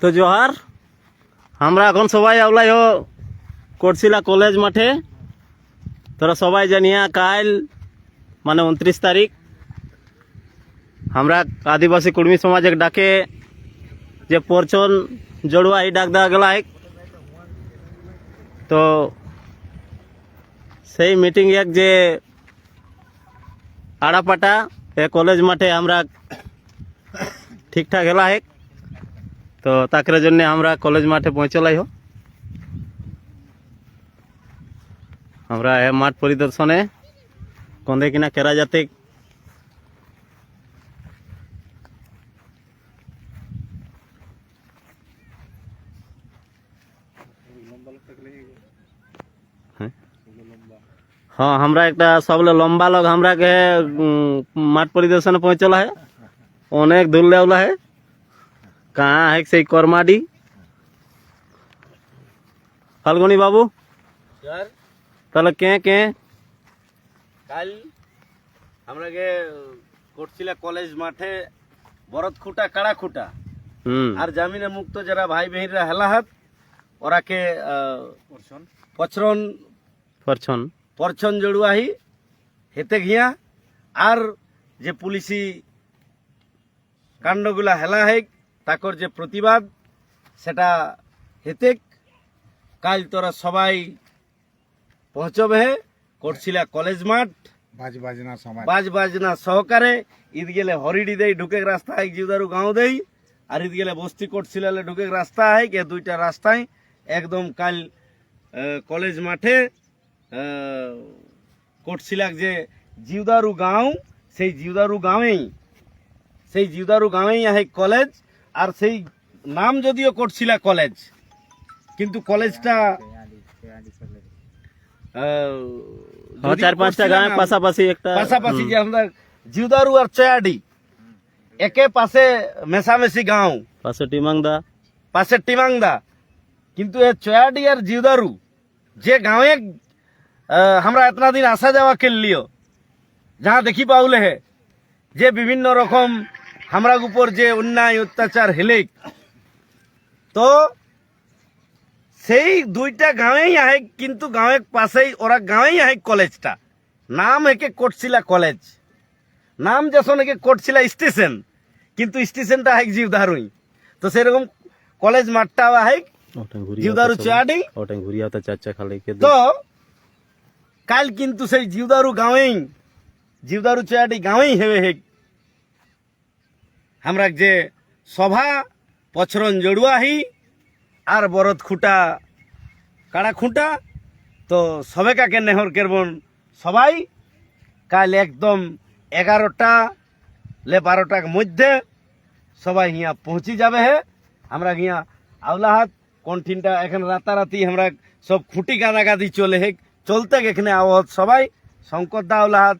তো জোহার, আমরা এখন সবাই আওলাই করছিলা কলেজ মাঠে। তোরা সবাই জানিয়া কাল মানে উনত্রিশ তারিখ, আমরা আদিবাসী কুর্মী সমাজের ডাকে যে পরচন জড়ুয়া এই ডাক দেওয়া গেলা তো সেই মিটিং এক যে আড়াপাটা এ কলেজ মাঠে আমরা ঠিকঠাক হেলা হেক তো তাকরে জন্য আমরা কলেজ মাঠে পৌঁছলাই হো আমরা এ মাঠ পরিদর্শনে কন্দে কিনা কেরা যাতে হ্যাঁ हाँ हमरा एक सब लंबा लोग हमरा के उम, माठ परिदर्शन पहुंचल है अनेक दूर ले है कहाँ है से करमाडी ফাল্গুনি বাবু তাহলে কে কে কাল আমরা গে করছিলা কলেজ মাঠে বরদ খুঁটা কাড়া খুঁটা হুম আর জামিনে মুক্ত যারা ভাই বেহিরা হেলাহাত ওরাকে পছরন পরছন পরছন জড়ুয়াহি হেতে ঘিয়া আর যে পুলিশি কাণ্ডগুলা হেলা হেক তাকর যে প্রতিবাদ সেটা হেতেক। কাল তোরা সবাই পৌঁছবে করছিলা কলেজ মাঠ। বাজ বাজনা সময় বাজ বাজনা সহকারে ঈদ গেলে হরিডি দেই ঢুকে রাস্তা হয় জিউদারু গাঁও দেই। আর ঈদ গেলে বস্তি করছিলালে ঢুকে রাস্তা হয় কে দুইটা রাস্তায় একদম কাল কলেজ মাঠে করছিলাক যে জিউদারু গাঁও সেই জিউদারু গাঁওয়েই সেই জিউদারু গাঁওয়েই আহে কলেজ। আর সেই নাম যদিও করছিলা কলেজ কিন্তু কলেজটা হ্যাঁ, চার পাঁচটা করছিলা পাশাপাশি একটা পাশাপাশি যে আমরা জিউদারু আর চয়াডি একে পাশে মেশামেশি গাঁও পাশে টিমাংদা। পাশে টিমাংদা কিন্তু এ চয়াডি আর জিউদারু যে গাঁৱে আমরা এতনা দিন আসা যাওয়া করলিও যাহা দেখি পাউলে হে যে বিভিন্ন রকম আমরা উপর যে অন্যায় অত্যাচার হেলেক তো সেই দুইটা গাঁয়েই আহে কিন্তু গাঁয়ের পাশেই ওরা গাঁয়েই আহে কলেজটা নাম একে কোটছিলা কলেজ নাম যখন একে কোটছিলা স্টেশন কিন্তু স্টেশনটা আহেক জিউদারুই তো সেরকম কলেজ মাঠটাও আহেক জিউদারু ঘুরিয়া তো চাচা খালে কে তো কাল কিন্তু সেই জিউদারু গাঁয়েই জিউদারু চয়াডি গাঁয়েই হেবে হেক আমরা যে সভা, পছরন জড়ুয়াহি আর বরদ খুঁটা, কাড়া খুঁটা, তো সবেকাকে নেহর কেরবন সবাই কাল একদম এগারোটা লে বারোটার মধ্যে সবাই হিয়া পৌঁছি যাবে হে। আমরা হিয়া আওলাহাত কন্ঠিনটা এখন রাতারাতি আমরা সব খুঁটি গাদাগাদি চলে হে। চলতে এখানে আওয়াজ সবাই শঙ্কর দা আওলাহাত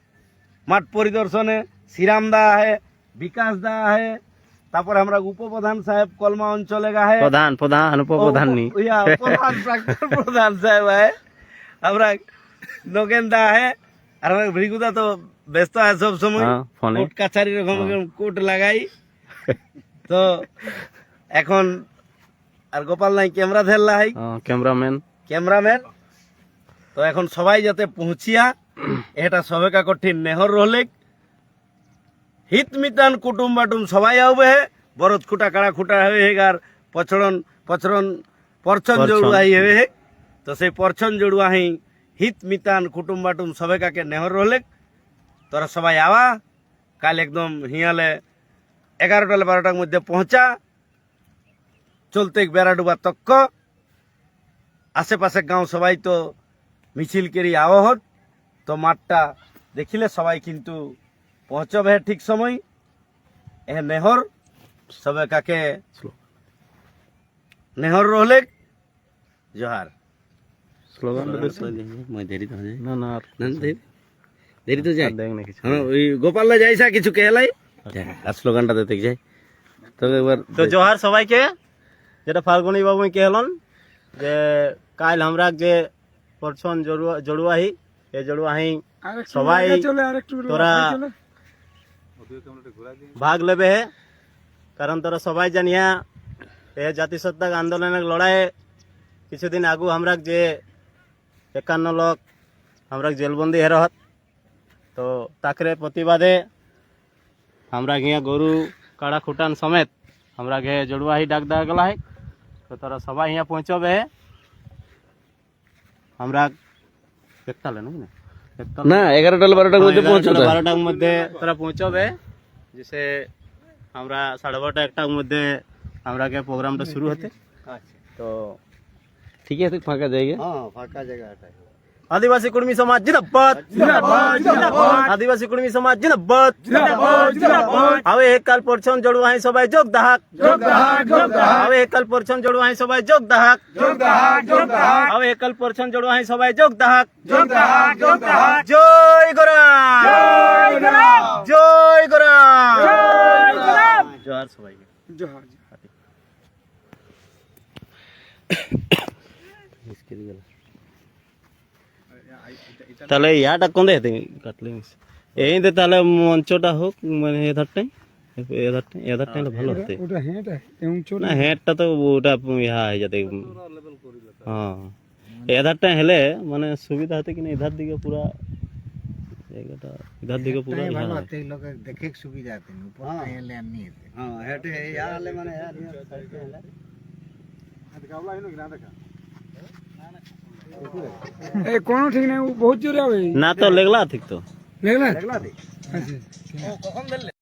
মাঠ পরিদর্শনে, শ্রীরাম দা আহে বিকাশ দা আহে তারপর আমরা উপপ্রধান সাহেব কলমা অঞ্চলে গাহে। প্রধান প্রধান উপপ্রধান নি ইয়া, প্রধান সাহেব আহে। আমরা নগেন দা আহে। আর আমরা ভৃগুদা তো ব্যস্ত আছে সব সময়। হ্যাঁ, কোর্ট কাছারি রকম এরকম কোর্ট লাগাই। তো এখন আর গোপাল নাই ক্যামেরা ধরলা হাই ক্যামেরাম্যান। ক্যামেরাম্যান। তো এখন সবাই যাতে পৌঁছিয়া এটা সবেকা কঠিন নেহর রহলেক। হিত মিতান কুটুম বাটুম সবাই আউবে হে বরদ খুঁটা কাড়া খুঁটা হয়ে হে আর পছড়ন পছড়ন পরছন। জড়ুয়া হে হে। তো সেই পরছন জড়ুয়া হি হিত মিতান কুটুম বাটুম সবেকাকে নেহর রহলেক তোরা সবাই আওয়া। কাল একদম হিয়ালে এগারোটা বারোটার মধ্যে পৌঁছা। চলতে বেড়াডুবা তক্ক। আশেপাশে গাঁও সবাই তো মিছিল কেরি আবহত তো মাঠটা দেখিলে সবাই কিন্তু পৌঁছবে ঠিক সময়। এ নেহর সবে কাকে? নেহর রহলে জোহার। স্লোগান না না দেরি? তো যায়। হ্যাঁ, ওই গোপাল্লা যাইসা কিছু কেলাই আর স্লোগানটা দিতে যাই। তো একবার তো জোহার সবাইকে যেটা ফাল্গুনি বাবু কে হলন যে কাল আমরা যে পরছন জড়ুয়া জড়ুয়াহি এই জড়ুয়াহি সবাই তোরা ভাগ লেবে হে কারণ তোরা সবাই জানিয়া এ জাতিসত্তাক আন্দোলনের লড়াইয়ে কিছুদিন আগু আমরা যে একান্ন লোক আমরা জেলবন্দি হেরহত তো তাকরে প্রতিবাদে আমরা গিয়া গরু কাড়া খুটান সমেত আমরা গে জড়ুয়াহি ডাক দেওয়া গেলা হয় তো তারা সবাই হিয়া পৌঁছবে আমরা একতালে নাকি না একতালে না এগারোটা বারোটার মধ্যে পৌঁছতে। বারোটার মধ্যে তারা পৌঁছবে যেসে আমরা সাড়ে বারোটা একটার মধ্যে আমরা কে প্রোগ্রামটা শুরু হতে। তো ঠিক আছে ফাঁকা জায়গা? आदिवासी कुर्मी समाज जिंदाबाद। आदिवासी कुर्मी समाज जिंदाबाद। आवे एक काल पोरछन जोड़ू आहे सबाई जोग दहाक। आवे एक काल पोरछन जोड़ू आहे सबाई जोग दहाक। आवे एक काल पोरछन जोड़ू आहे सबाई जोग दहाक। जय गोराम जय गोराम जोहार सबाई। जोहार। তাহলে ইয়াটা কোন দেখতে কাটলে এই দে তাহলে মঞ্চটা হোক মানে এধারটাই এধারটাই এধারটাই ভালো হতে। না হেডটা তো ওটা ইহা হয়ে যাতে হ্যাঁ। এধারটা হেলে মানে সুবিধা হতে কিনা এধার দিকে পুরা জায়গাটা এধার দিকে পুরা ইহা হয়। দেখে সুবিধা আছে উপর এলে এমনি হ্যাঁ হেঁটে ইয়া হলে মানে কোনো ঠিক নাই ও বহুত জোরে হবে না তো লেগলা ঠিক তো। দেখলেন দেখলা দি আচ্ছা।